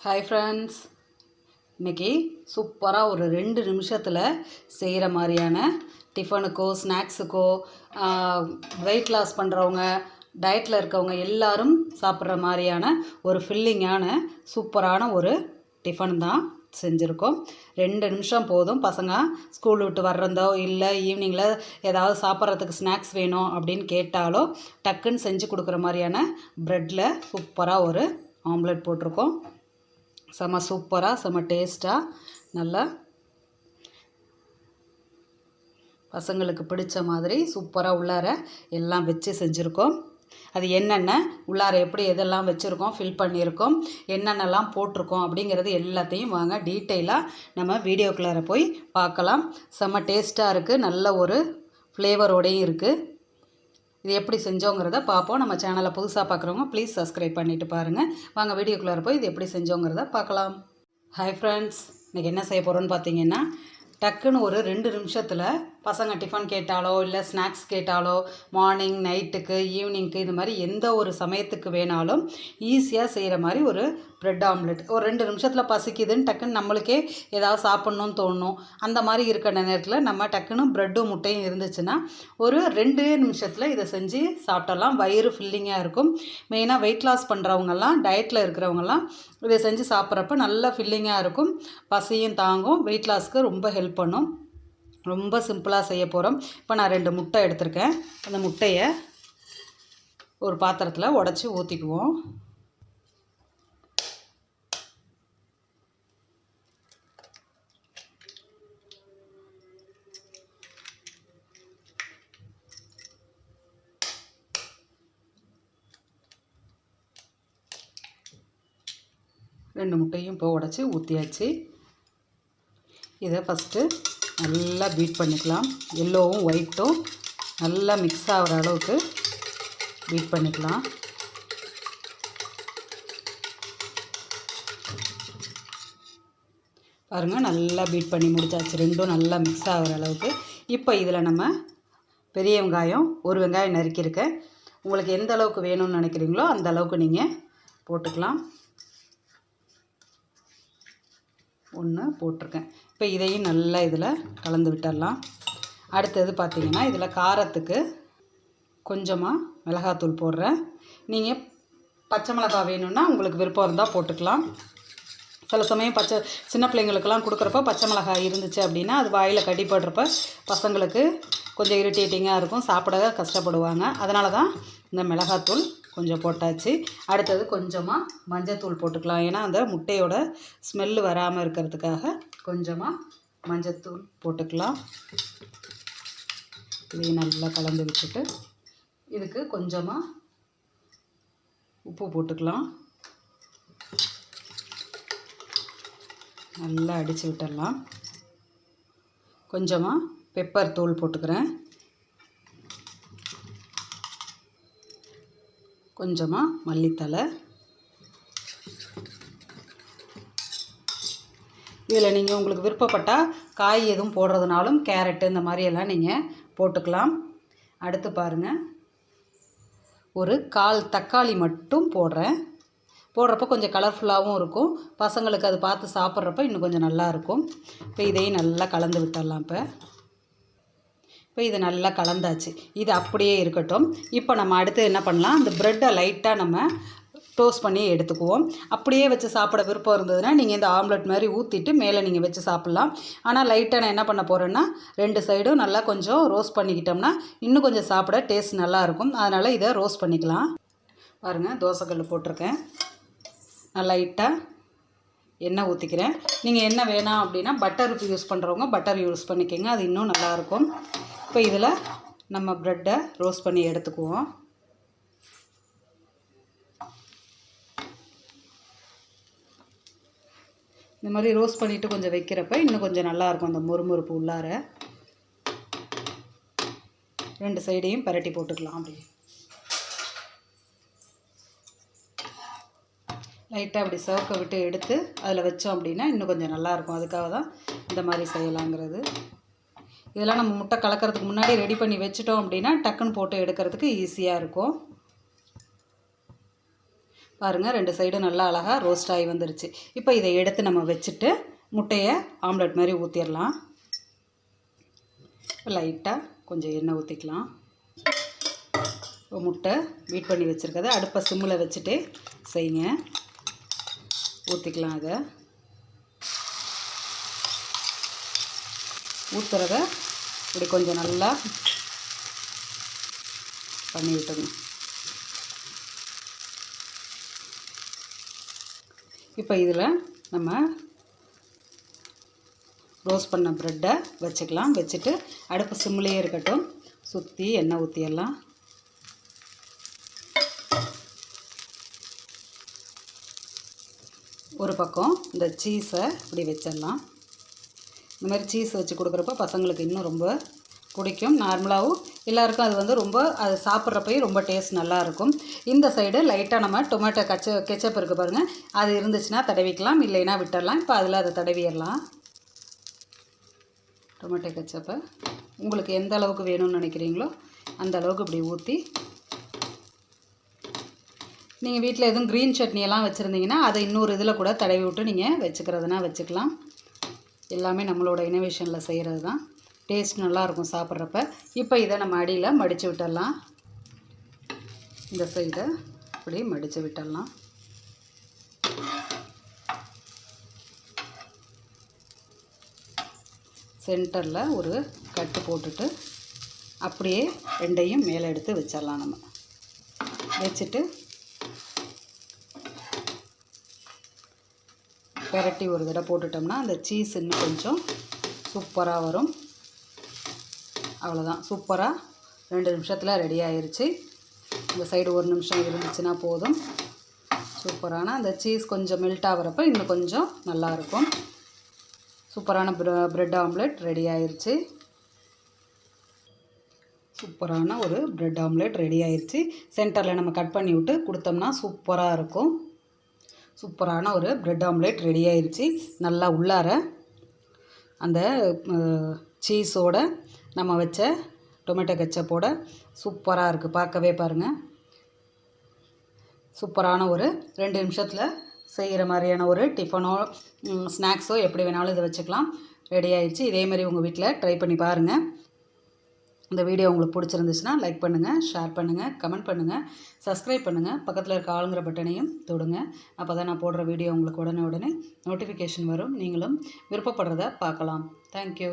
Hi friends இன்றைக்கி சூப்பராக ஒரு ரெண்டு நிமிஷத்தில் செய்கிற மாதிரியான டிஃபனுக்கோ ஸ்நாக்ஸுக்கோ வெயிட் லாஸ் பண்ணுறவங்க டயட்டில் இருக்கவங்க எல்லாரும் சாப்பிட்ற மாதிரியான ஒரு ஃபில்லிங்கான சூப்பரான ஒரு டிஃபன் தான் செஞ்சுருக்கோம். ரெண்டு நிமிஷம் போதும். பசங்க ஸ்கூல் விட்டு வர்றதோ இல்லை ஈவினிங்கில் ஏதாவது சாப்பிட்றதுக்கு ஸ்நாக்ஸ் வேணும் அப்படின்னு கேட்டாலோ டக்குன்னு செஞ்சு கொடுக்குற மாதிரியான ப்ரெட்டில் சூப்பராக ஒரு ஆம்லெட் போட்டிருக்கோம். செம சூப்பராக செம டேஸ்ட்டாக நல்லா பசங்களுக்கு பிடிச்ச மாதிரி சூப்பராக உள்ளார எல்லாம் வச்சு செஞ்சுருக்கோம். அது என்னென்ன உள்ளார எப்படி எதெல்லாம் வச்சுருக்கோம் ஃபில் பண்ணியிருக்கோம் என்னென்னலாம் போட்டிருக்கோம் அப்படிங்கிறது எல்லாத்தையும் வாங்க டீட்டெயிலாக நம்ம வீடியோக்குள்ளார போய் பார்க்கலாம். செம்ம டேஸ்ட்டாக இருக்குது நல்ல ஒரு ஃப்ளேவரோடையும் இருக்குது இது எப்படி செஞ்சோங்கிறத பார்ப்போம். நம்ம சேனலை புதுசாக பார்க்குறவங்க ப்ளீஸ் சப்ஸ்கிரைப் பண்ணிவிட்டு பாருங்கள் வாங்க வீடியோக்குள்ளார போய் இது எப்படி செஞ்சோங்கிறத பார்க்கலாம். ஹாய் ஃப்ரெண்ட்ஸ் இன்றைக்கி என்ன செய்ய போகிறோன்னு பார்த்தீங்கன்னா டக்குன்னு ஒரு ரெண்டு நிமிஷத்தில் பசங்க டிஃபன் கேட்டாலோ இல்லை ஸ்நாக்ஸ் கேட்டாலோ மார்னிங் நைட்டுக்கு ஈவினிங்க்கு இது மாதிரி எந்த ஒரு சமயத்துக்கு வேணாலும் ஈஸியாக செய்கிற மாதிரி ஒரு ப்ரெட் ஆம்லெட் ஒரு ரெண்டு நிமிஷத்தில் பசிக்குதுன்னு டக்குன்னு நம்மளுக்கே ஏதாவது சாப்பிட்ணுன்னு தோணும். அந்த மாதிரி இருக்கிற நேரத்தில் நம்ம டக்குன்னு ப்ரெட்டும் முட்டையும் இருந்துச்சுன்னா ஒரு ரெண்டு நிமிஷத்தில் இதை செஞ்சு சாப்பிட்டலாம் வயிறு ஃபில்லிங்காக இருக்கும். மெயினாக வெயிட் லாஸ் பண்ணுறவங்கெல்லாம் டயட்டில் இருக்கிறவங்கெல்லாம் இதை செஞ்சு சாப்பிட்றப்ப நல்லா ஃபில்லிங்காக இருக்கும். பசியும் தாங்கும். வெயிட் லாஸ்க்கு ரொம்ப ஹெல்ப் பண்ணும். ரொம்ப சிம்பிளாக செய்ய போகிறோம் இப்போ நான் ரெண்டு முட்டை எடுத்திருக்கேன். அந்த முட்டையை ஒரு பாத்திரத்தில் உடச்சி ஊற்றிக்குவோம் ரெண்டு முட்டையும் இப்போ உடச்சி ஊற்றியாச்சு இதை ஃபஸ்ட்டு நல்லா பீட் பண்ணிக்கலாம். எல்லோவும் ஒயிட்டும் நல்லா மிக்ஸ் ஆகிற அளவுக்கு பீட் பண்ணிக்கலாம். பாருங்கள் நல்லா பீட் பண்ணி முடிச்சாச்சு. ரெண்டும் நல்லா மிக்ஸ் ஆகிற அளவுக்கு. இப்போ இதில் நம்ம பெரிய வெங்காயம் ஒரு வெங்காயம் நறுக்கியிருக்கேன் உங்களுக்கு எந்த அளவுக்கு வேணும்னு நினைக்கிறீங்களோ அந்த அளவுக்கு நீங்கள் போட்டுக்கலாம். ஒன்று போட்டிருக்கேன். இப்போ இதையும் நல்லா இதில் கலந்து விட்டுடலாம். அடுத்தது பார்த்திங்கன்னா இதில் காரத்துக்கு கொஞ்சமாக மிளகாத்தூள் போடுறேன். நீங்கள் பச்சை மிளகா வேணும்னா உங்களுக்கு விருப்பம் இருந்தால் போட்டுக்கலாம். சில சமயம் பச்சை சின்ன பிள்ளைங்களுக்கெல்லாம் கொடுக்குறப்ப பச்சை மிளகாய் இருந்துச்சு அப்படின்னா அது வாயில் கடிப்படுறப்ப பசங்களுக்கு கொஞ்சம் இரிட்டேட்டிங்காக இருக்கும். சாப்பிட கஷ்டப்படுவாங்க. அதனால தான் இந்த மிளகாத்தூள் கொஞ்சம் போட்டாச்சு. அடுத்தது கொஞ்சமாக மஞ்சத்தூள் போட்டுக்கலாம். ஏன்னா அந்த முட்டையோட ஸ்மெல்லு வராமல் இருக்கிறதுக்காக கொஞ்சமாக மஞ்சத்தூள் போட்டுக்கலாம். இதையும் நல்லா கலந்து விட்டுட்டு இதுக்கு கொஞ்சமாக உப்பு போட்டுக்கலாம். நல்லா அடித்து விட்டுடலாம். கொஞ்சமாக பெப்பர் தூள் போட்டுக்கிறேன். கொஞ்சமாக மல்லித்தலை இதில் நீங்கள் உங்களுக்கு விருப்பப்பட்டால் காய் எதுவும் போடுறதுனாலும் கேரட்டு இந்த மாதிரியெல்லாம் நீங்கள் போட்டுக்கலாம். அடுத்து பாருங்கள் ஒரு கால் தக்காளி மட்டும் போடுறேன். போடுறப்ப கொஞ்சம் கலர்ஃபுல்லாகவும் இருக்கும். பசங்களுக்கு அது பார்த்து சாப்பிட்றப்ப இன்னும் கொஞ்சம் நல்லாயிருக்கும் இப்போ இதையும் நல்லா கலந்து விட்டுடலாம் இப்போ. இப்போ இது நல்லா கலந்தாச்சு. இது அப்படியே இருக்கட்டும். இப்போ நம்ம அடுத்து என்ன பண்ணலாம்? அந்த ப்ரெட்டை லைட்டாக நம்ம டோஸ்ட் பண்ணி எடுத்துக்குவோம். அப்படியே வச்சு சாப்பிட விருப்பம் இருந்ததுன்னா நீங்கள் இந்த ஆம்லெட் மாதிரி ஊற்றிட்டு மேலே நீங்கள் வச்சு சாப்பிட்லாம். ஆனால் லைட்டாக நான் என்ன பண்ண போகிறேன்னா ரெண்டு சைடும் நல்லா கொஞ்சம் ரோஸ்ட் பண்ணிக்கிட்டோம்னா இன்னும் கொஞ்சம் சாப்பிட டேஸ்ட் நல்லாயிருக்கும் அதனால் இதை ரோஸ்ட் பண்ணிக்கலாம். பாருங்கள் தோசைக்கல் போட்டிருக்கேன். நான் லைட்டாக எண்ணெய் ஊற்றிக்கிறேன் நீங்கள் என்ன வேணாம் அப்படின்னா பட்டர் யூஸ் பண்ணுறவங்க பட்டர் யூஸ் பண்ணிக்கோங்க. அது இன்னும் நல்லாயிருக்கும் இப்போ இதில் நம்ம ப்ரெட்டை ரோஸ்ட் பண்ணி எடுத்துக்குவோம். இந்த மாதிரி ரோஸ்ட் பண்ணிவிட்டு கொஞ்சம் வைக்கிறப்ப இன்னும் கொஞ்சம் நல்லாயிருக்கும் அந்த முறுமுறுப்பு உள்ளார. ரெண்டு சைடையும் பரட்டி போட்டுக்கலாம் அப்படி லைட்டாக அப்படி சவுக்க விட்டு எடுத்து அதில் வச்சோம் அப்படின்னா இன்னும் கொஞ்சம் நல்லாயிருக்கும் அதுக்காக தான் இந்த மாதிரி செய்யலாங்கிறது. இதெல்லாம் நம்ம முட்டை கலக்கிறதுக்கு முன்னாடி ரெடி பண்ணி வச்சுட்டோம் அப்படின்னா டக்குன்னு போட்டு எடுக்கிறதுக்கு ஈஸியாக இருக்கும். பாருங்கள் ரெண்டு சைடும் நல்லா அழகாக ரோஸ்ட் ஆகி வந்துருச்சு. இப்போ இதை எடுத்து நம்ம வச்சுட்டு முட்டையை ஆம்லெட் மாதிரி ஊற்றிடலாம் லைட்டாக கொஞ்சம் எண்ணெய் ஊற்றிக்கலாம் இப்போ முட்டை பீட் பண்ணி வச்சுருக்கதை அடுப்பை சிம்மில் வச்சுட்டு செய்யுங்க. ஊற்றிக்கலாம் அதை ஊற்றுறத இப்படி கொஞ்சம் நல்லா பண்ணி விட்டுங்க இப்போ இதில் நம்ம ரோஸ்ட் பண்ண ப்ரெட்டை வச்சுக்கலாம். வச்சுட்டு அடுப்பு சிம்லேயே இருக்கட்டும். சுற்றி எண்ணெய் ஊற்றிடலாம். ஒரு பக்கம் இந்த சீஸை இப்படி வச்சிடலாம். இந்த மாதிரி சீஸ் வச்சு கொடுக்குறப்ப பசங்களுக்கு இன்னும் ரொம்ப பிடிக்கும். நார்மலாகவும் எல்லாருக்கும் அது வந்து ரொம்ப அது சாப்பிட்றப்பையும் ரொம்ப டேஸ்ட் நல்லாயிருக்கும். இந்த சைடு லைட்டாக நம்ம டொமேட்டோ கச்ச கெச்சப் இருக்குது பாருங்கள் அது இருந்துச்சுன்னா தடவிக்கலாம் இல்லைன்னா விட்டுடலாம் இப்போ அதில் அதை தடவிடலாம். டொமேட்டோ கெச்சப்பை உங்களுக்கு எந்த அளவுக்கு வேணும்னு நினைக்கிறீங்களோ அந்த அளவுக்கு இப்படி ஊற்றி நீங்கள் வீட்டில் எதுவும் க்ரீன் சட்னியெல்லாம் வச்சுருந்தீங்கன்னா அதை இன்னொரு இதில் கூட தடவி விட்டு நீங்கள் வச்சுக்கிறதுனா வச்சுக்கலாம். எல்லாமே நம்மளோட இனோவேஷனில் செய்கிறது தான் டேஸ்ட் நல்லாயிருக்கும் சாப்பிட்றப்ப. இப்போ இதை நம்ம அடியில் மடித்து விட்டுடலாம். இந்த சைடை இப்படி மடித்து விட்டுடலாம். சென்டரில் ஒரு கட்டு போட்டுட்டு அப்படியே ரெண்டையும் மேலே எடுத்து வச்சிடலாம் நம்ம. வச்சுட்டு பெரட்டி ஒரு தடவை போட்டுட்டோம்னா அந்த சீஸ் இன்னும் கொஞ்சம் சூப்பராக வரும். அவ்வளோதான் சூப்பராக ரெண்டு நிமிஷத்தில் ரெடி ஆயிடுச்சு இந்த சைடு ஒரு நிமிஷம் இருந்துச்சுன்னா போதும். சூப்பரான அந்த சீஸ் கொஞ்சம் மெல்ட் ஆகிறப்ப இன்னும் கொஞ்சம் நல்லாயிருக்கும் சூப்பரான ப்ர ப்ரெட் ஆம்லெட் ரெடி ஆயிடுச்சு சூப்பரான ஒரு ப்ரெட் ஆம்லெட் ரெடி ஆயிடுச்சு சென்டரில் நம்ம கட் பண்ணி விட்டு கொடுத்தோம்னா சூப்பராக இருக்கும். சூப்பரான ஒரு ப்ரெட் ஆம்லெட் ரெடி ஆயிடுச்சு நல்லா உள்ளார அந்த சீஸோட நம்ம வச்ச டொமேட்டோ கெச்சப்போட சூப்பராக இருக்குது பார்க்கவே பாருங்கள் சூப்பரான ஒரு ரெண்டு நிமிஷத்தில் செய்கிற மாதிரியான ஒரு டிஃபனோ ஸ்நாக்ஸோ எப்படி வேணாலும் இதை வச்சுக்கலாம். ரெடி ஆயிடுச்சு இதே மாதிரி உங்கள் வீட்டில் ட்ரை பண்ணி பாருங்கள் இந்த வீடியோ உங்களுக்கு பிடிச்சிருந்துச்சுன்னா லைக் பண்ணுங்கள் ஷேர் பண்ணுங்கள் கமெண்ட் பண்ணுங்கள் சப்ஸ்கிரைப் பண்ணுங்கள் பக்கத்தில் இருக்க ஆளுங்கிற பட்டனையும் தொடுங்க. அப்போ தான் நான் போடுற வீடியோ உங்களுக்கு உடனே உடனே நோட்டிஃபிகேஷன் வரும். நீங்களும் விருப்பப்படுறத பார்க்கலாம். தேங்க்யூ